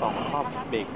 สองครอบเบรก